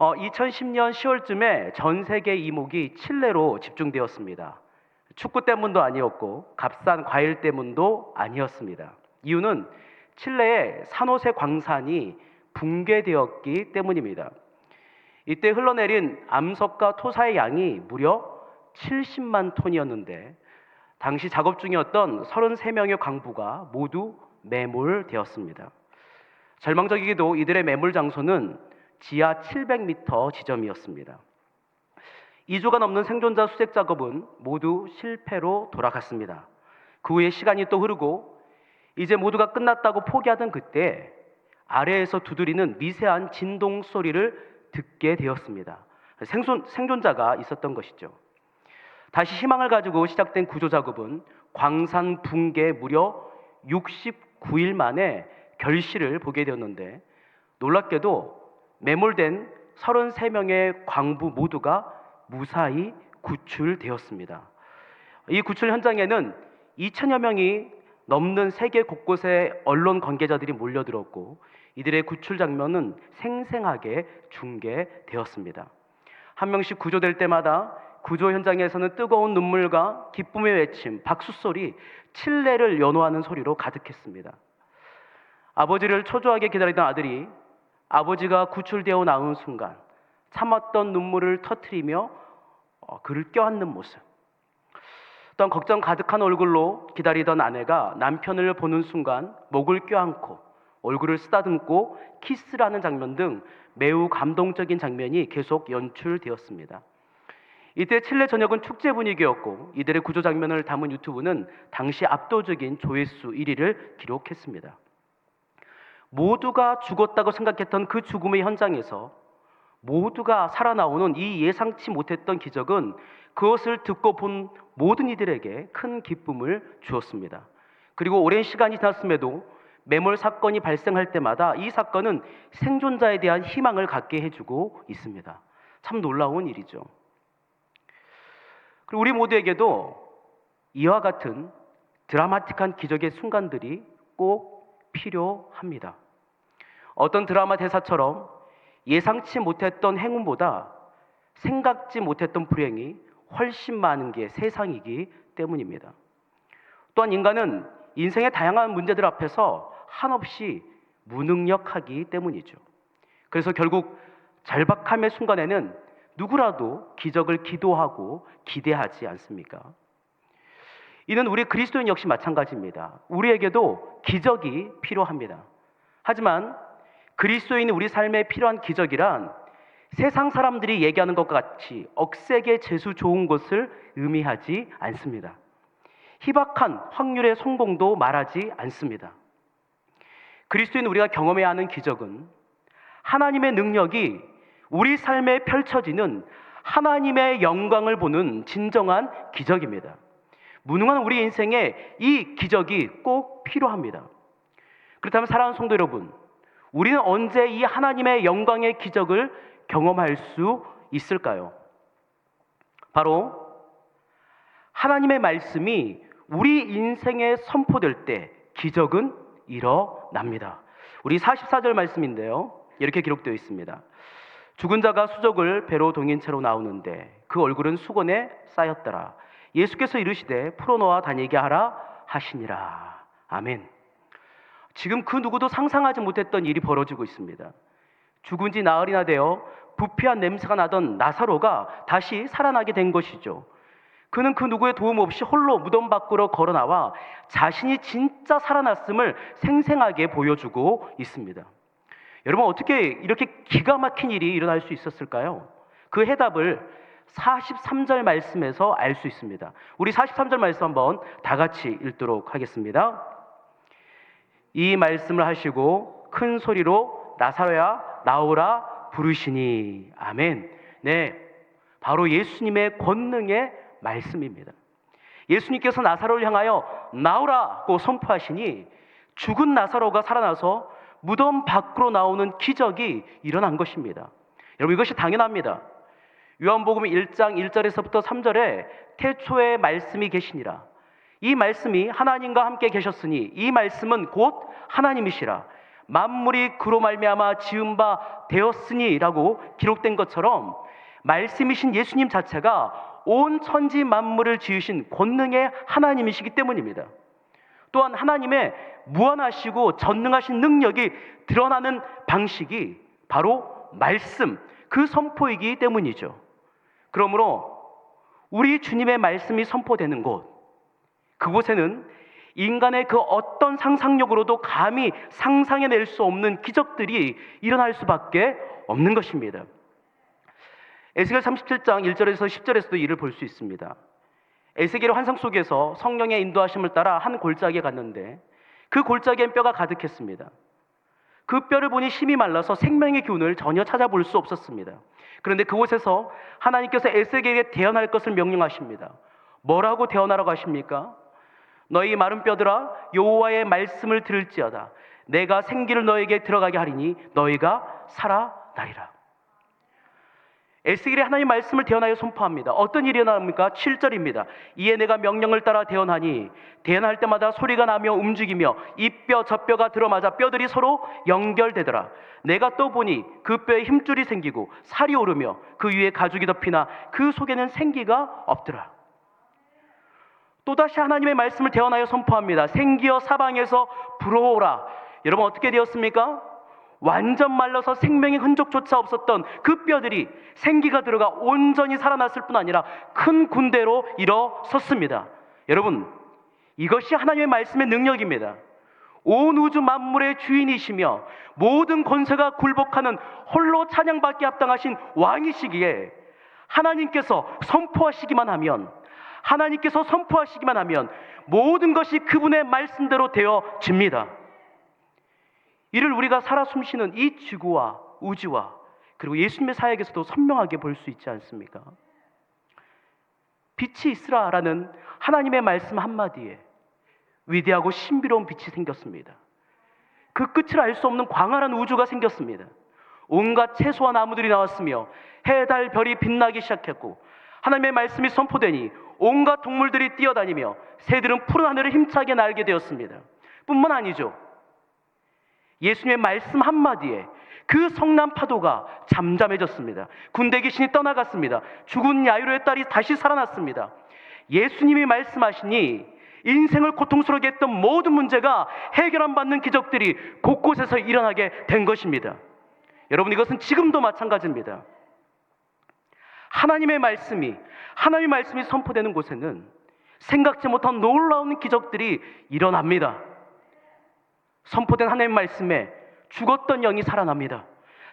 어, 2010년 10월쯤에 전 세계 이목이 칠레로 집중되었습니다. 축구 때문도 아니었고 값싼 과일 때문도 아니었습니다. 이유는 칠레의 산호세 광산이 붕괴되었기 때문입니다. 이때 흘러내린 암석과 토사의 양이 무려 70만 톤이었는데 당시 작업 중이었던 33명의 광부가 모두 매몰되었습니다. 절망적이게도 이들의 매몰 장소는 지하 700m 지점이었습니다. 2주가 넘는 생존자 수색 작업은 모두 실패로 돌아갔습니다. 그 후에 시간이 또 흐르고 이제 모두가 끝났다고 포기하던 그때 아래에서 두드리는 미세한 진동 소리를 듣게 되었습니다. 생존, 생존자가 있었던 것이죠. 다시 희망을 가지고 시작된 구조 작업은 광산 붕괴 무려 69일 만에 결실을 보게 되었는데 놀랍게도 매몰된 33명의 광부 모두가 무사히 구출되었습니다. 이 구출 현장에는 2천여 명이 넘는 세계 곳곳의 언론 관계자들이 몰려들었고 이들의 구출 장면은 생생하게 중계되었습니다. 한 명씩 구조될 때마다 구조 현장에서는 뜨거운 눈물과 기쁨의 외침, 박수 소리, 칠레를 연호하는 소리로 가득했습니다. 아버지를 초조하게 기다리던 아들이 아버지가 구출되어 나오는 순간 참았던 눈물을 터트리며 어, 그를 껴안는 모습. 또한 걱정 가득한 얼굴로 기다리던 아내가 남편을 보는 순간 목을 껴안고 얼굴을 쓰다듬고 키스라는 장면 등 매우 감동적인 장면이 계속 연출되었습니다. 이때 칠레 전역은 축제 분위기였고 이들의 구조 장면을 담은 유튜브는 당시 압도적인 조회수 1위를 기록했습니다. 모두가 죽었다고 생각했던 그 죽음의 현장에서 모두가 살아나오는 이 예상치 못했던 기적은 그것을 듣고 본 모든 이들에게 큰 기쁨을 주었습니다. 그리고 오랜 시간이 지났음에도 매몰 사건이 발생할 때마다 이 사건은 생존자에 대한 희망을 갖게 해주고 있습니다. 참 놀라운 일이죠. 그리고 우리 모두에게도 이와 같은 드라마틱한 기적의 순간들이 꼭 필요합니다. 어떤 드라마 대사처럼 예상치 못했던 행운보다 생각지 못했던 불행이 훨씬 많은 게 세상이기 때문입니다. 또한 인간은 인생의 다양한 문제들 앞에서 한없이 무능력하기 때문이죠. 그래서 결국 절박함의 순간에는 누구라도 기적을 기도하고 기대하지 않습니까? 이는 우리 그리스도인 역시 마찬가지입니다. 우리에게도 기적이 필요합니다. 하지만 그리스도인이 우리 삶에 필요한 기적이란 세상 사람들이 얘기하는 것과 같이 억세게 재수 좋은 것을 의미하지 않습니다. 희박한 확률의 성공도 말하지 않습니다. 그리스도인 우리가 경험해야 하는 기적은 하나님의 능력이 우리 삶에 펼쳐지는 하나님의 영광을 보는 진정한 기적입니다. 무능한 우리 인생에 이 기적이 꼭 필요합니다. 그렇다면 사랑하는 성도 여러분, 우리는 언제 이 하나님의 영광의 기적을 경험할 수 있을까요? 바로 하나님의 말씀이 우리 인생에 선포될 때 기적은 일어납니다. 우리 44절 말씀인데요. 이렇게 기록되어 있습니다. 죽은 자가 수족을 배로 동인 채로 나오는데 그 얼굴은 수건에 쌓였더라. 예수께서 이르시되 풀어놓아 다니게 하라 하시니라. 아멘. 지금 그 누구도 상상하지 못했던 일이 벌어지고 있습니다. 죽은 지 나흘이나 되어 부패한 냄새가 나던 나사로가 다시 살아나게 된 것이죠. 그는 그 누구의 도움 없이 홀로 무덤 밖으로 걸어 나와 자신이 진짜 살아났음을 생생하게 보여주고 있습니다. 여러분 어떻게 이렇게 기가 막힌 일이 일어날 수 있었을까요? 그 해답을 43절 말씀에서 알 수 있습니다. 우리 43절 말씀 한번 다 같이 읽도록 하겠습니다. 이 말씀을 하시고 큰 소리로 나사로야 나오라 부르시니 아멘. 네. 바로 예수님의 권능의 말씀입니다. 예수님께서 나사로를 향하여 나오라고 선포하시니 죽은 나사로가 살아나서 무덤 밖으로 나오는 기적이 일어난 것입니다. 여러분 이것이 당연합니다. 요한복음 1장 1절에서부터 3절에 태초에 말씀이 계시니라. 이 말씀이 하나님과 함께 계셨으니 이 말씀은 곧 하나님이시라. 만물이 그로 말미암아 지은 바 되었으니라고 기록된 것처럼 말씀이신 예수님 자체가 온 천지 만물을 지으신 권능의 하나님이시기 때문입니다. 또한 하나님의 무한하시고 전능하신 능력이 드러나는 방식이 바로 말씀, 그 선포이기 때문이죠. 그러므로 우리 주님의 말씀이 선포되는 곳, 그곳에는 인간의 그 어떤 상상력으로도 감히 상상해낼 수 없는 기적들이 일어날 수밖에 없는 것입니다. 에스겔 37장 1절에서 10절에서도 이를 볼 수 있습니다. 에스겔의 환상 속에서 성령의 인도하심을 따라 한 골짜기에 갔는데 그 골짜기엔 뼈가 가득했습니다. 그 뼈를 보니 힘이 말라서 생명의 기운을 전혀 찾아볼 수 없었습니다. 그런데 그곳에서 하나님께서 에스겔에게 대언할 것을 명령하십니다. 뭐라고 대언하라고 하십니까? 너희 마른 뼈들아 여호와의 말씀을 들을지어다. 내가 생기를 너에게 들어가게 하리니 너희가 살아나리라. 에스겔이 하나님 말씀을 대언하여 선포합니다. 어떤 일이 일어납니까? 7절입니다. 이에 내가 명령을 따라 대언하니 대언할 때마다 소리가 나며 움직이며 이 뼈 저 뼈가 들어맞아 뼈들이 서로 연결되더라. 내가 또 보니 그 뼈에 힘줄이 생기고 살이 오르며 그 위에 가죽이 덮이나 그 속에는 생기가 없더라. 또다시 하나님의 말씀을 대언하여 선포합니다. 생기어 사방에서 불어오라. 여러분 어떻게 되었습니까? 완전 말라서 생명의 흔적조차 없었던 그 뼈들이 생기가 들어가 온전히 살아났을 뿐 아니라 큰 군대로 일어섰습니다. 여러분, 이것이 하나님의 말씀의 능력입니다. 온 우주 만물의 주인이시며 모든 권세가 굴복하는 홀로 찬양받기 합당하신 왕이시기에 하나님께서 선포하시기만 하면 하나님께서 선포하시기만 하면 모든 것이 그분의 말씀대로 되어집니다. 이를 우리가 살아 숨쉬는 이 지구와 우주와 그리고 예수님의 사역에서도 선명하게 볼 수 있지 않습니까? 빛이 있으라라는 하나님의 말씀 한마디에 위대하고 신비로운 빛이 생겼습니다. 그 끝을 알 수 없는 광활한 우주가 생겼습니다. 온갖 채소와 나무들이 나왔으며 해, 달, 별이 빛나기 시작했고 하나님의 말씀이 선포되니 온갖 동물들이 뛰어다니며 새들은 푸른 하늘을 힘차게 날게 되었습니다. 뿐만 아니죠. 예수님의 말씀 한마디에 그 성난 파도가 잠잠해졌습니다. 군대 귀신이 떠나갔습니다. 죽은 야유로의 딸이 다시 살아났습니다. 예수님이 말씀하시니 인생을 고통스럽게 했던 모든 문제가 해결 안 받는 기적들이 곳곳에서 일어나게 된 것입니다. 여러분 이것은 지금도 마찬가지입니다. 하나님의 말씀이 하나님의 말씀이 선포되는 곳에는 생각지 못한 놀라운 기적들이 일어납니다. 선포된 하나님의 말씀에 죽었던 영이 살아납니다.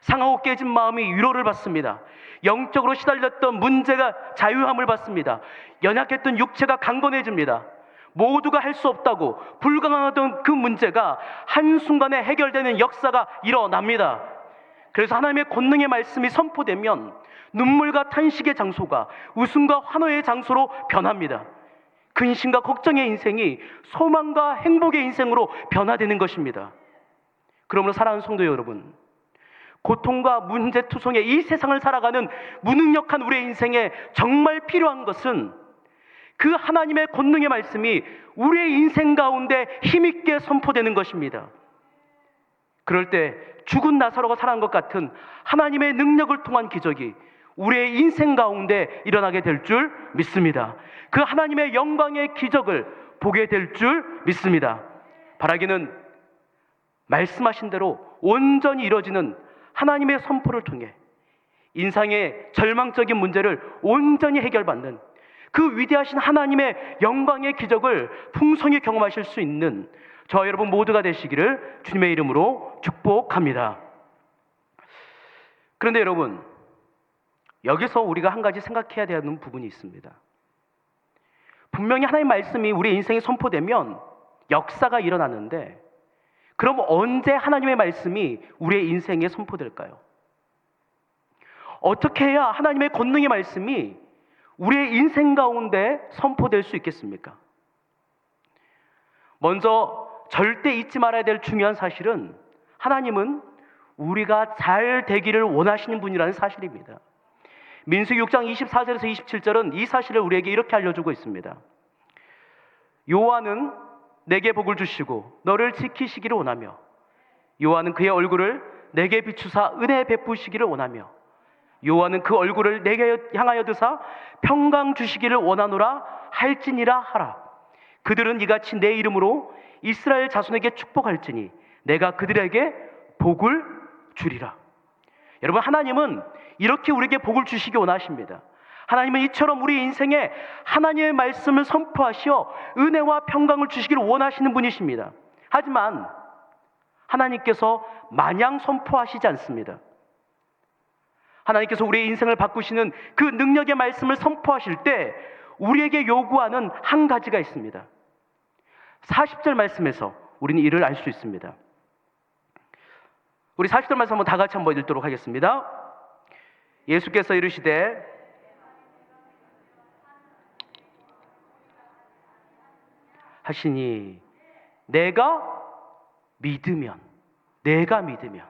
상하고 깨진 마음이 위로를 받습니다. 영적으로 시달렸던 문제가 자유함을 받습니다. 연약했던 육체가 강건해집니다. 모두가 할 수 없다고 불가능하던 그 문제가 한순간에 해결되는 역사가 일어납니다. 그래서 하나님의 권능의 말씀이 선포되면 눈물과 탄식의 장소가 웃음과 환호의 장소로 변합니다. 근심과 걱정의 인생이 소망과 행복의 인생으로 변화되는 것입니다. 그러므로 사랑하는 성도 여러분, 고통과 문제투성의 이 세상을 살아가는 무능력한 우리의 인생에 정말 필요한 것은 그 하나님의 권능의 말씀이 우리의 인생 가운데 힘있게 선포되는 것입니다. 그럴 때 죽은 나사로가 살아난 것 같은 하나님의 능력을 통한 기적이 우리의 인생 가운데 일어나게 될 줄 믿습니다. 그 하나님의 영광의 기적을 보게 될 줄 믿습니다. 바라기는 말씀하신 대로 온전히 이루어지는 하나님의 선포를 통해 인상의 절망적인 문제를 온전히 해결받는 그 위대하신 하나님의 영광의 기적을 풍성히 경험하실 수 있는 저 여러분 모두가 되시기를 주님의 이름으로 축복합니다. 그런데 여러분, 여기서 우리가 한 가지 생각해야 되는 부분이 있습니다. 분명히 하나님 말씀이 우리 인생에 선포되면 역사가 일어나는데 그럼 언제 하나님의 말씀이 우리의 인생에 선포될까요? 어떻게 해야 하나님의 권능의 말씀이 우리의 인생 가운데 선포될 수 있겠습니까? 먼저 절대 잊지 말아야 될 중요한 사실은 하나님은 우리가 잘 되기를 원하시는 분이라는 사실입니다. 민수기 6장 24절에서 27절은 이 사실을 우리에게 이렇게 알려주고 있습니다. 요한은 내게 복을 주시고 너를 지키시기를 원하며 요한은 그의 얼굴을 내게 비추사 은혜 베푸시기를 원하며 요한은 그 얼굴을 내게 향하여 드사 평강 주시기를 원하노라 할지니라 하라. 그들은 이같이 내 이름으로 이스라엘 자손에게 축복할지니 내가 그들에게 복을 주리라. 여러분 하나님은 이렇게 우리에게 복을 주시기 원하십니다. 하나님은 이처럼 우리 인생에 하나님의 말씀을 선포하시어 은혜와 평강을 주시기를 원하시는 분이십니다. 하지만 하나님께서 마냥 선포하시지 않습니다. 하나님께서 우리의 인생을 바꾸시는 그 능력의 말씀을 선포하실 때 우리에게 요구하는 한 가지가 있습니다. 40절 말씀에서 우리는 이를 알 수 있습니다. 우리 40절 말씀 한번 다 같이 한번 읽도록 하겠습니다. 예수께서 이르시되 하시니 내가 믿으면 내가 믿으면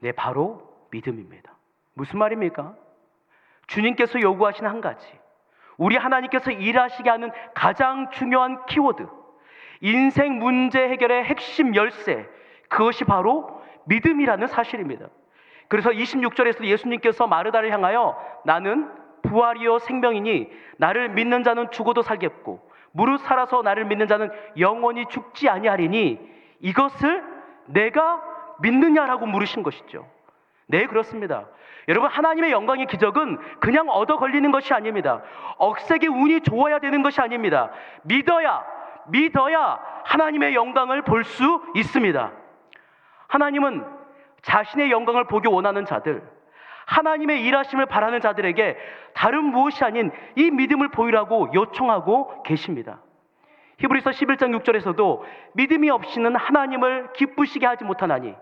네 바로 믿음입니다. 무슨 말입니까? 주님께서 요구하시는 한 가지 우리 하나님께서 일하시게 하는 가장 중요한 키워드 인생 문제 해결의 핵심 열쇠 그것이 바로 믿음이라는 사실입니다. 그래서 26절에서 예수님께서 마르다를 향하여 나는 부활이요 생명이니 나를 믿는 자는 죽어도 살겠고 무릇 살아서 나를 믿는 자는 영원히 죽지 아니하리니 이것을 내가 믿느냐라고 물으신 것이죠. 네, 그렇습니다. 여러분, 하나님의 영광의 기적은 그냥 얻어 걸리는 것이 아닙니다. 억세게 운이 좋아야 되는 것이 아닙니다. 믿어야, 믿어야 하나님의 영광을 볼 수 있습니다. 하나님은 자신의 영광을 보기 원하는 자들, 하나님의 일하심을 바라는 자들에게 다른 무엇이 아닌 이 믿음을 보이라고 요청하고 계십니다. 히브리서 11장 6절에서도 믿음이 없이는 하나님을 기쁘시게 하지 못하나니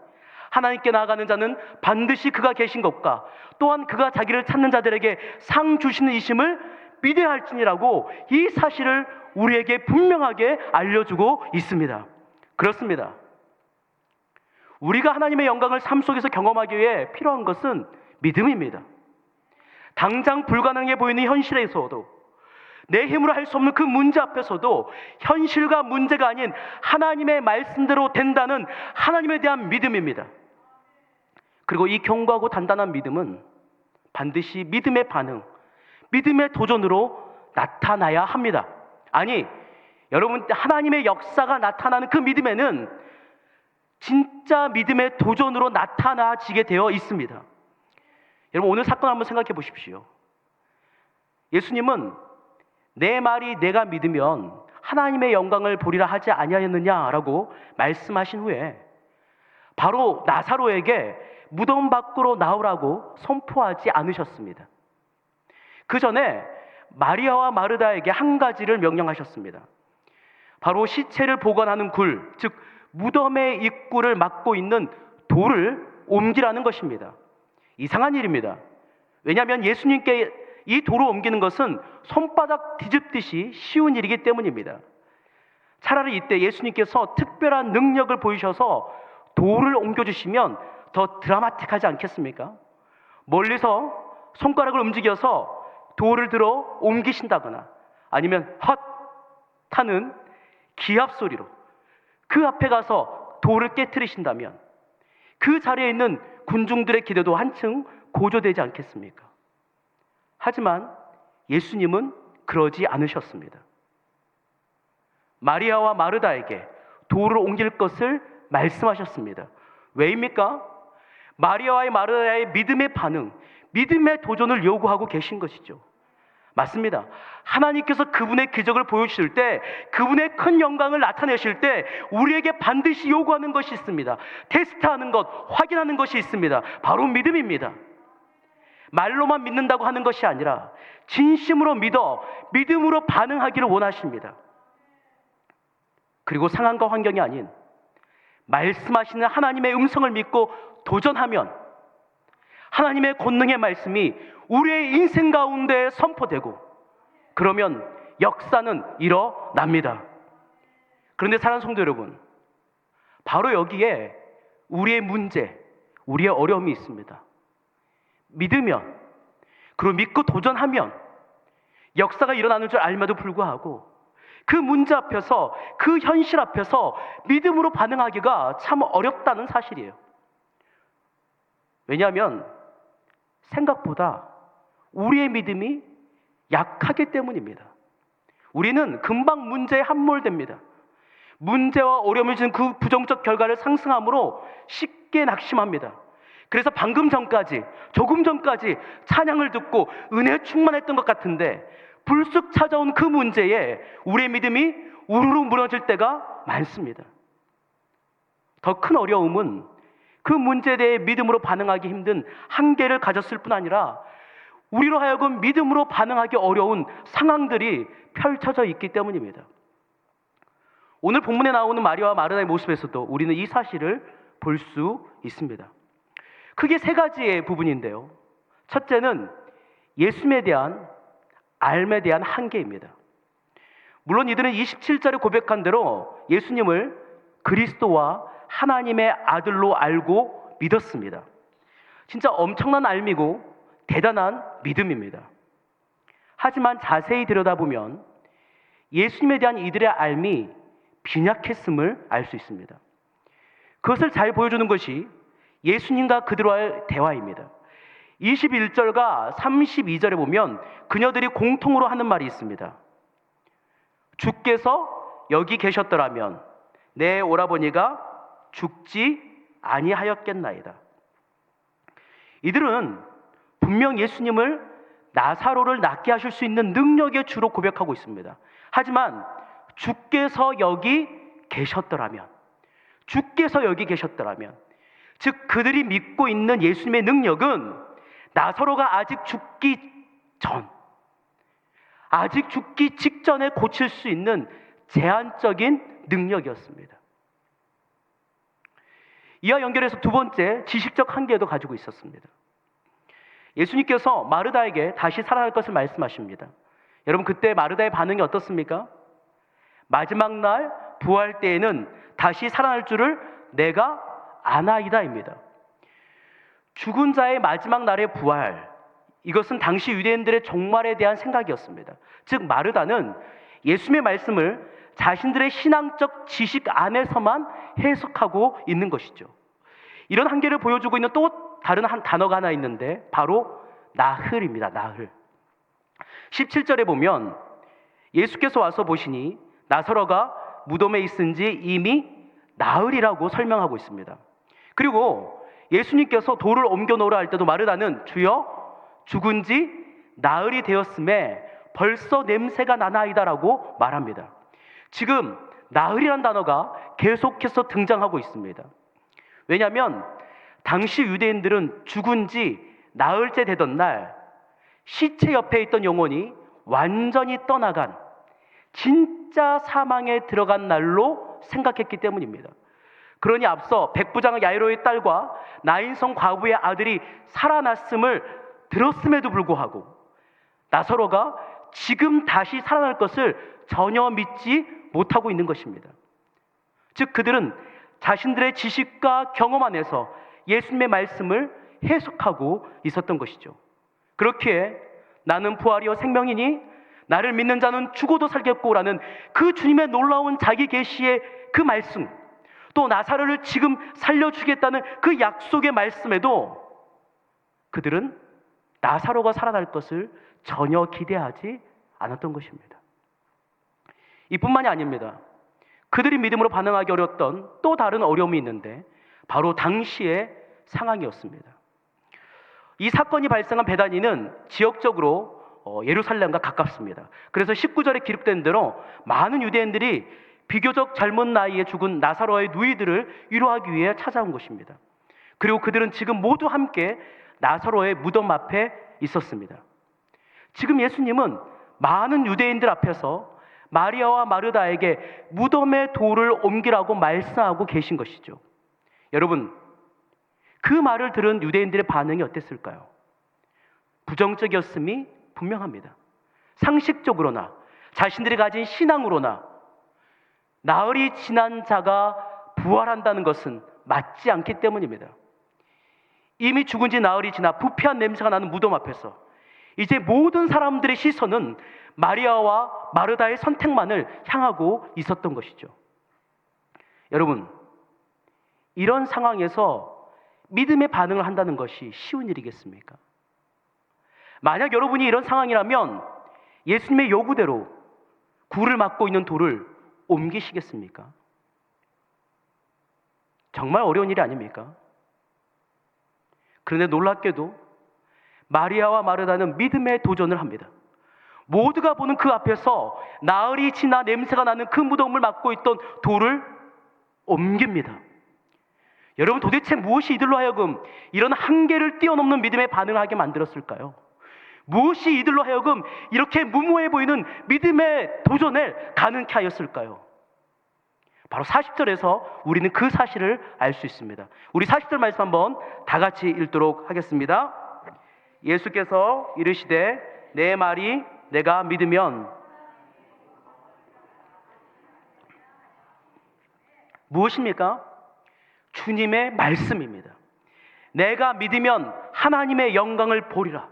하나님께 나아가는 자는 반드시 그가 계신 것과 또한 그가 자기를 찾는 자들에게 상 주시는 이심을 믿어야 할지니라고 이 사실을 우리에게 분명하게 알려주고 있습니다. 그렇습니다. 우리가 하나님의 영광을 삶 속에서 경험하기 위해 필요한 것은 믿음입니다. 당장 불가능해 보이는 현실에서도 내 힘으로 할 수 없는 그 문제 앞에서도 현실과 문제가 아닌 하나님의 말씀대로 된다는 하나님에 대한 믿음입니다. 그리고 이 견고하고 단단한 믿음은 반드시 믿음의 반응, 믿음의 도전으로 나타나야 합니다. 아니, 여러분, 하나님의 역사가 나타나는 그 믿음에는 진짜 믿음의 도전으로 나타나지게 되어 있습니다. 여러분, 오늘 사건 한번 생각해 보십시오. 예수님은 내 말이 내가 믿으면 하나님의 영광을 보리라 하지 아니하였느냐라고 말씀하신 후에 바로 나사로에게 무덤 밖으로 나오라고 선포하지 않으셨습니다. 그 전에 마리아와 마르다에게 한 가지를 명령하셨습니다. 바로 시체를 보관하는 굴, 즉 무덤의 입구를 막고 있는 돌을 옮기라는 것입니다. 이상한 일입니다. 왜냐하면 예수님께 이 돌을 옮기는 것은 손바닥 뒤집듯이 쉬운 일이기 때문입니다. 차라리 이때 예수님께서 특별한 능력을 보이셔서 돌을 옮겨주시면 더 드라마틱하지 않겠습니까? 멀리서 손가락을 움직여서 돌을 들어 옮기신다거나 아니면 헛 하는 기합 소리로 그 앞에 가서 돌을 깨뜨리신다면 그 자리에 있는 군중들의 기대도 한층 고조되지 않겠습니까? 하지만 예수님은 그러지 않으셨습니다. 마리아와 마르다에게 돌을 옮길 것을 말씀하셨습니다. 왜입니까? 마리아와의 마르다의 믿음의 반응, 믿음의 도전을 요구하고 계신 것이죠. 맞습니다. 하나님께서 그분의 기적을 보여주실 때, 그분의 큰 영광을 나타내실 때, 우리에게 반드시 요구하는 것이 있습니다. 테스트하는 것, 확인하는 것이 있습니다. 바로 믿음입니다. 말로만 믿는다고 하는 것이 아니라, 진심으로 믿어, 믿음으로 반응하기를 원하십니다. 그리고 상황과 환경이 아닌, 말씀하시는 하나님의 음성을 믿고 도전하면 하나님의 권능의 말씀이 우리의 인생 가운데 선포되고 그러면 역사는 일어납니다. 그런데 사랑하는 성도 여러분, 바로 여기에 우리의 문제, 우리의 어려움이 있습니다. 믿으면, 그리고 믿고 도전하면 역사가 일어나는 줄 알면도 불구하고 그 문제 앞에서 그 현실 앞에서 믿음으로 반응하기가 참 어렵다는 사실이에요. 왜냐하면 생각보다 우리의 믿음이 약하기 때문입니다. 우리는 금방 문제에 함몰됩니다. 문제와 어려움을 주는 그 부정적 결과를 상승함으로 쉽게 낙심합니다. 그래서 방금 전까지, 조금 전까지 찬양을 듣고 은혜 충만했던 것 같은데 불쑥 찾아온 그 문제에 우리의 믿음이 우르르 무너질 때가 많습니다. 더 큰 어려움은 그 문제에 대해 믿음으로 반응하기 힘든 한계를 가졌을 뿐 아니라 우리로 하여금 믿음으로 반응하기 어려운 상황들이 펼쳐져 있기 때문입니다. 오늘 본문에 나오는 마리아와 마르다의 모습에서도 우리는 이 사실을 볼 수 있습니다. 크게 세 가지의 부분인데요. 첫째는 예수님에 대한 알에 대한 한계입니다. 물론 이들은 27절에 고백한 대로 예수님을 그리스도와 하나님의 아들로 알고 믿었습니다. 진짜 엄청난 알미고 대단한 믿음입니다. 하지만 자세히 들여다보면 예수님에 대한 이들의 알미 빈약했음을 알 수 있습니다. 그것을 잘 보여주는 것이 예수님과 그들과의 대화입니다. 21절과 32절에 보면 그녀들이 공통으로 하는 말이 있습니다. 주께서 여기 계셨더라면 내 오라버니가 죽지 아니하였겠나이다. 이들은 분명 예수님을 나사로를 낫게 하실 수 있는 능력의 주로 고백하고 있습니다. 하지만 주께서 여기 계셨더라면, 주께서 여기 계셨더라면, 즉 그들이 믿고 있는 예수님의 능력은 나사로가 아직 죽기 전, 아직 죽기 직전에 고칠 수 있는 제한적인 능력이었습니다. 이와 연결해서 두 번째 지식적 한계도 가지고 있었습니다. 예수님께서 마르다에게 다시 살아날 것을 말씀하십니다. 여러분 그때 마르다의 반응이 어떻습니까? 마지막 날 부활 때에는 다시 살아날 줄을 내가 아나이다입니다. 죽은 자의 마지막 날의 부활 이것은 당시 유대인들의 종말에 대한 생각이었습니다. 즉 마르다는 예수님의 말씀을 자신들의 신앙적 지식 안에서만 해석하고 있는 것이죠. 이런 한계를 보여주고 있는 또 다른 한 단어가 하나 있는데 바로 나흘입니다. 나흘. 17절에 보면 예수께서 와서 보시니 나사로가 무덤에 있은 지 이미 나흘이라고 설명하고 있습니다. 그리고 예수님께서 돌을 옮겨 놓으라 할 때도 마르다는 주여 죽은 지 나흘이 되었음에 벌써 냄새가 나나이다라고 말합니다. 지금 나흘이란 단어가 계속해서 등장하고 있습니다. 왜냐하면 당시 유대인들은 죽은 지 나흘째 되던 날 시체 옆에 있던 영혼이 완전히 떠나간 진짜 사망에 들어간 날로 생각했기 때문입니다. 그러니 앞서 백부장 야이로의 딸과 나인성 과부의 아들이 살아났음을 들었음에도 불구하고 나서로가 지금 다시 살아날 것을 전혀 믿지 못하고 있는 것입니다. 즉 그들은 자신들의 지식과 경험 안에서 예수님의 말씀을 해석하고 있었던 것이죠. 그렇기에 나는 부활이요 생명이니 나를 믿는 자는 죽어도 살겠고라는 그 주님의 놀라운 자기 계시의 그 말씀 또 나사로를 지금 살려주겠다는 그 약속의 말씀에도 그들은 나사로가 살아날 것을 전혀 기대하지 않았던 것입니다. 이뿐만이 아닙니다. 그들이 믿음으로 반응하기 어려웠던 또 다른 어려움이 있는데 바로 당시의 상황이었습니다. 이 사건이 발생한 베다니는 지역적으로 어, 예루살렘과 가깝습니다. 그래서 19절에 기록된 대로 많은 유대인들이 비교적 젊은 나이에 죽은 나사로의 누이들을 위로하기 위해 찾아온 것입니다. 그리고 그들은 지금 모두 함께 나사로의 무덤 앞에 있었습니다. 지금 예수님은 많은 유대인들 앞에서 마리아와 마르다에게 무덤의 돌을 옮기라고 말씀하고 계신 것이죠. 여러분, 그 말을 들은 유대인들의 반응이 어땠을까요? 부정적이었음이 분명합니다. 상식적으로나 자신들이 가진 신앙으로나 나흘이 지난 자가 부활한다는 것은 맞지 않기 때문입니다. 이미 죽은 지 나흘이 지나 부패한 냄새가 나는 무덤 앞에서 이제 모든 사람들의 시선은 마리아와 마르다의 선택만을 향하고 있었던 것이죠. 여러분, 이런 상황에서 믿음의 반응을 한다는 것이 쉬운 일이겠습니까? 만약 여러분이 이런 상황이라면 예수님의 요구대로 굴을 막고 있는 돌을 옮기시겠습니까? 정말 어려운 일이 아닙니까? 그런데 놀랍게도 마리아와 마르다는 믿음의 도전을 합니다. 모두가 보는 그 앞에서 나흘이 지나 냄새가 나는 그 무덤을 막고 있던 돌을 옮깁니다. 여러분 도대체 무엇이 이들로 하여금 이런 한계를 뛰어넘는 믿음의 반응을 하게 만들었을까요? 무엇이 이들로 하여금 이렇게 무모해 보이는 믿음의 도전을 가능케 하였을까요? 바로 40절에서 우리는 그 사실을 알 수 있습니다. 우리 40절 말씀 한번 다 같이 읽도록 하겠습니다. 예수께서 이르시되 내 말이 내가 믿으면 무엇입니까? 주님의 말씀입니다. 내가 믿으면 하나님의 영광을 보리라.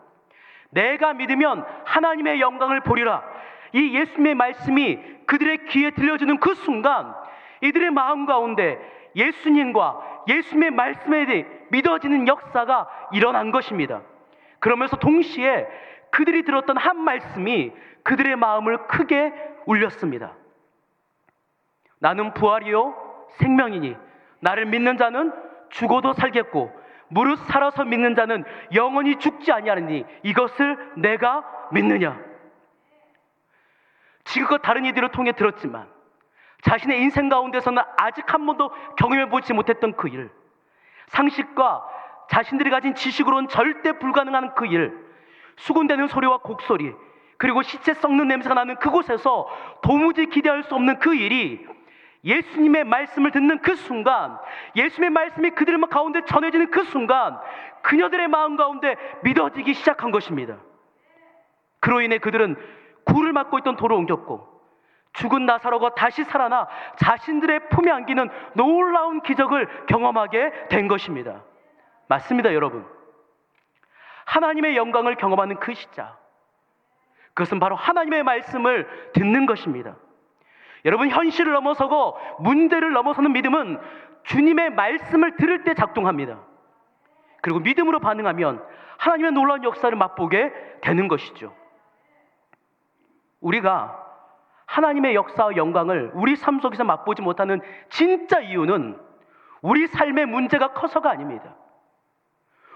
내가 믿으면 하나님의 영광을 보리라. 이 예수님의 말씀이 그들의 귀에 들려주는 그 순간 이들의 마음 가운데 예수님과 예수님의 말씀에 대해 믿어지는 역사가 일어난 것입니다. 그러면서 동시에 그들이 들었던 한 말씀이 그들의 마음을 크게 울렸습니다. 나는 부활이요 생명이니 나를 믿는 자는 죽어도 살겠고 무릇 살아서 믿는 자는 영원히 죽지 아니하느니 이것을 내가 믿느냐 지금껏 다른 이들을 통해 들었지만 자신의 인생 가운데서는 아직 한 번도 경험해 보지 못했던 그 일, 상식과 자신들이 가진 지식으로는 절대 불가능한 그 일, 수군대는 소리와 곡소리, 그리고 시체 썩는 냄새가 나는 그곳에서 도무지 기대할 수 없는 그 일이 예수님의 말씀을 듣는 그 순간, 예수님의 말씀이 그들 가운데 전해지는 그 순간, 그녀들의 마음 가운데 믿어지기 시작한 것입니다. 그로 인해 그들은 굴을 막고 있던 돌을 옮겼고, 죽은 나사로가 다시 살아나 자신들의 품에 안기는 놀라운 기적을 경험하게 된 것입니다. 맞습니다, 여러분. 하나님의 영광을 경험하는 그 시작. 그것은 바로 하나님의 말씀을 듣는 것입니다. 여러분, 현실을 넘어서고 문제를 넘어서는 믿음은 주님의 말씀을 들을 때 작동합니다. 그리고 믿음으로 반응하면 하나님의 놀라운 역사를 맛보게 되는 것이죠. 우리가 하나님의 역사와 영광을 우리 삶 속에서 맛보지 못하는 진짜 이유는 우리 삶의 문제가 커서가 아닙니다.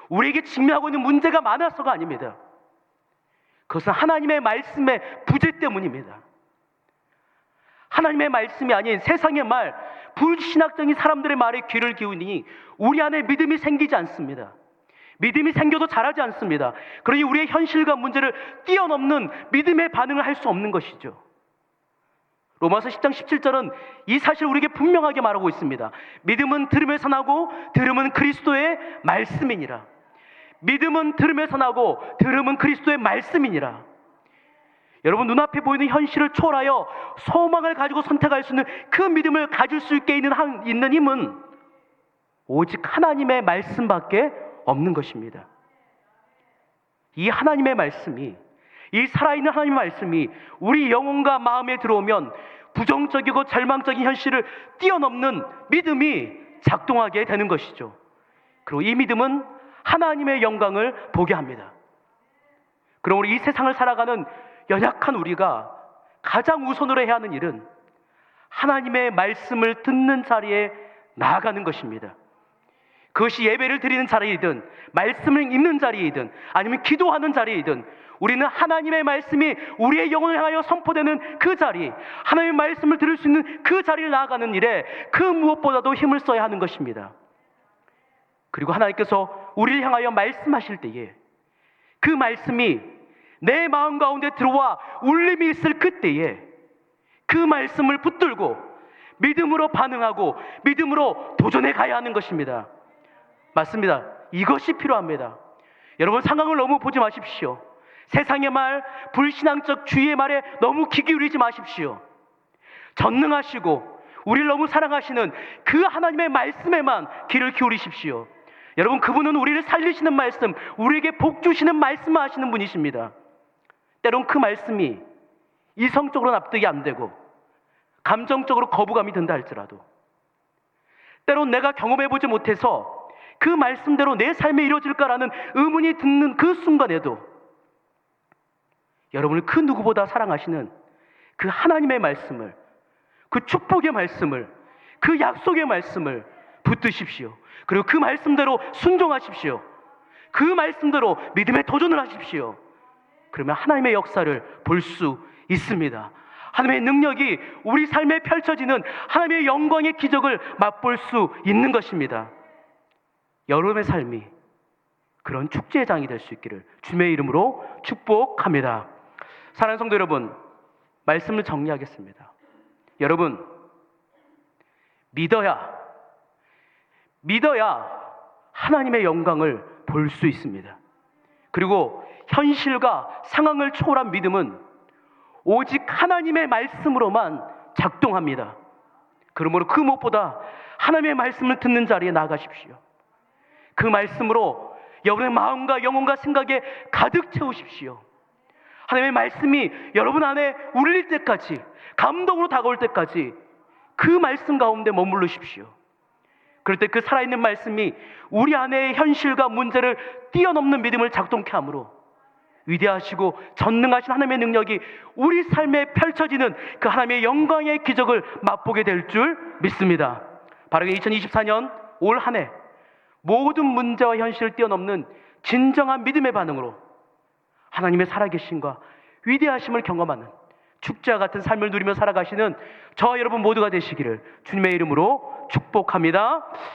우리에게 직면하고 있는 문제가 많아서가 아닙니다. 그것은 하나님의 말씀의 부재 때문입니다. 하나님의 말씀이 아닌 세상의 말, 불신학적인 사람들의 말에 귀를 기우니 우리 안에 믿음이 생기지 않습니다. 믿음이 생겨도 자라지 않습니다. 그러니 우리의 현실과 문제를 뛰어넘는 믿음의 반응을 할 수 없는 것이죠. 로마서 10장 17절은 이 사실을 우리에게 분명하게 말하고 있습니다. 믿음은 들음에서 나고 들음은 그리스도의 말씀이니라. 믿음은 들음에서 나고 들음은 그리스도의 말씀이니라. 여러분 눈앞에 보이는 현실을 초월하여 소망을 가지고 선택할 수 있는 그 믿음을 가질 수 있게 있는, 한, 있는 힘은 오직 하나님의 말씀밖에 없는 것입니다. 이 하나님의 말씀이 이 살아있는 하나님의 말씀이 우리 영혼과 마음에 들어오면 부정적이고 절망적인 현실을 뛰어넘는 믿음이 작동하게 되는 것이죠. 그리고 이 믿음은 하나님의 영광을 보게 합니다. 그럼 우리 이 세상을 살아가는 연약한 우리가 가장 우선으로 해야 하는 일은 하나님의 말씀을 듣는 자리에 나아가는 것입니다. 그것이 예배를 드리는 자리이든 말씀을 읽는 자리이든 아니면 기도하는 자리이든 우리는 하나님의 말씀이 우리의 영혼을 향하여 선포되는 그 자리, 하나님의 말씀을 들을 수 있는 그 자리를 나아가는 일에 그 무엇보다도 힘을 써야 하는 것입니다. 그리고 하나님께서 우리를 향하여 말씀하실 때에 그 말씀이 내 마음 가운데 들어와 울림이 있을 그때에 그 말씀을 붙들고 믿음으로 반응하고 믿음으로 도전해 가야 하는 것입니다. 맞습니다. 이것이 필요합니다. 여러분 상황을 너무 보지 마십시오. 세상의 말, 불신앙적 주의의 말에 너무 귀 기울이지 마십시오. 전능하시고 우리를 너무 사랑하시는 그 하나님의 말씀에만 귀를 기울이십시오. 여러분 그분은 우리를 살리시는 말씀, 우리에게 복 주시는 말씀을 하시는 분이십니다. 때론 그 말씀이 이성적으로 납득이 안 되고 감정적으로 거부감이 든다 할지라도 때론 내가 경험해 보지 못해서 그 말씀대로 내 삶에 이루어질까라는 의문이 드는 그 순간에도 여러분을 그 누구보다 사랑하시는 그 하나님의 말씀을 그 축복의 말씀을 그 약속의 말씀을 붙드십시오. 그리고 그 말씀대로 순종하십시오. 그 말씀대로 믿음에 도전을 하십시오. 그러면 하나님의 역사를 볼 수 있습니다. 하나님의 능력이 우리 삶에 펼쳐지는 하나님의 영광의 기적을 맛볼 수 있는 것입니다. 여러분의 삶이 그런 축제의 장이 될 수 있기를 주님의 이름으로 축복합니다. 사랑하는 성도 여러분, 말씀을 정리하겠습니다. 여러분, 믿어야, 믿어야 하나님의 영광을 볼 수 있습니다. 그리고 현실과 상황을 초월한 믿음은 오직 하나님의 말씀으로만 작동합니다. 그러므로 그 무엇보다 하나님의 말씀을 듣는 자리에 나가십시오. 그 말씀으로 여러분의 마음과 영혼과 생각에 가득 채우십시오. 하나님의 말씀이 여러분 안에 울릴 때까지 감동으로 다가올 때까지 그 말씀 가운데 머무르십시오. 그럴 때 그 살아있는 말씀이 우리 안의 현실과 문제를 뛰어넘는 믿음을 작동케 하므로 위대하시고 전능하신 하나님의 능력이 우리 삶에 펼쳐지는 그 하나님의 영광의 기적을 맛보게 될 줄 믿습니다. 바로 2024년 올 한 해 모든 문제와 현실을 뛰어넘는 진정한 믿음의 반응으로 하나님의 살아계심과 위대하심을 경험하는 축제와 같은 삶을 누리며 살아가시는 저와 여러분 모두가 되시기를 주님의 이름으로 축복합니다.